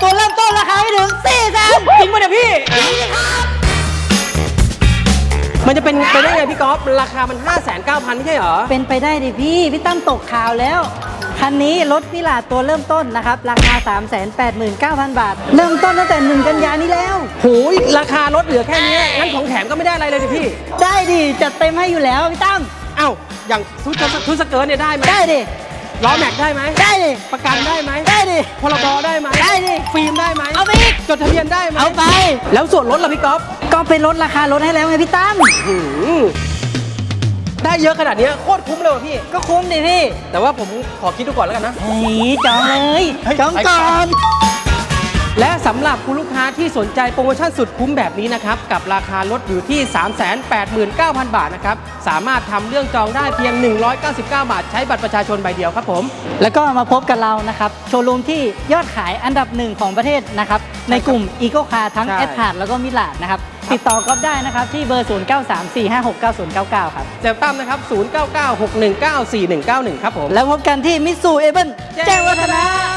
ตัวเริ่มต้นราคาไม่ถึง4แสนจริงป่ะเนี่ยพี่ มันจะเป็นไปได้ไงพี่ก๊อฟราคามัน 5 9 0 0 0ไม่ใช่เหรอ เป็นไปได้ดิพี่ พี่ตั้มตกข่าวแล้ว คันนี้รถพิลาตัวเริ่มต้นนะครับ ราคา 389,000 บาท เริ่มต้นตั้งแต่ 1 กันยานี้แล้ว โหยราคารถเหลือแค่นี้งั้นของแถมก็ไม่ได้อะไรเลยดิพี่ ได้ดิจัดเต็มให้อยู่แล้วพี่ตั้มเอ้าอย่างทุสทุสเกิร์ตเนี่ยได้ไหมได้ดิ ล้อแม็กได้ไหมได้ดิประกันได้ไหมได้ดิพรบได้ไหมได้ดิฟิล์มได้ไหมเอาไปอีกจดทะเบียนได้ไหมเอาไป แล้วส่วนลดล่ะพี่ก๊อฟก็เป็นลดราคารถให้แล้วไงพี่ตั้มหืมได้เยอะขนาดเนี้ยโคตรคุ้มเลยว่ะพี่ ก็คุ้มดิพี่ แต่ว่าผมขอคิดดูก่อนแล้วกันนะ เฮ้ยจองเลยเฮ้ยจองก่อน และสำหรับคุณลูกค้าที่สนใจโปรโมชั่นสุดคุ้มแบบนี้นะครับกับราคารถอยู่ที่ 389,000 บาทนะครับสามารถทำเรื่องจองได้เพียง 199 บาท ใช้บัตรประชาชนใบเดียวครับผม แล้วก็มาพบกับเรานะครับ โชว์รูมที่ยอดขายอันดับหนึ่งของประเทศนะครับ ในกลุ่ม e c o Car ทั้งใช่ แอดพาร์แล้วก็มิลาดนะครับ ติดต่อก็ได้นะครับ ที่เบอร์ 0934569099 ครับ เซลตั้มนะครับ 0996194191 ครับผม แล้วพบกันที่มิสูเอเบิลแจ้แจ้งงวัวัฒฒนะนะเจ้าเอ้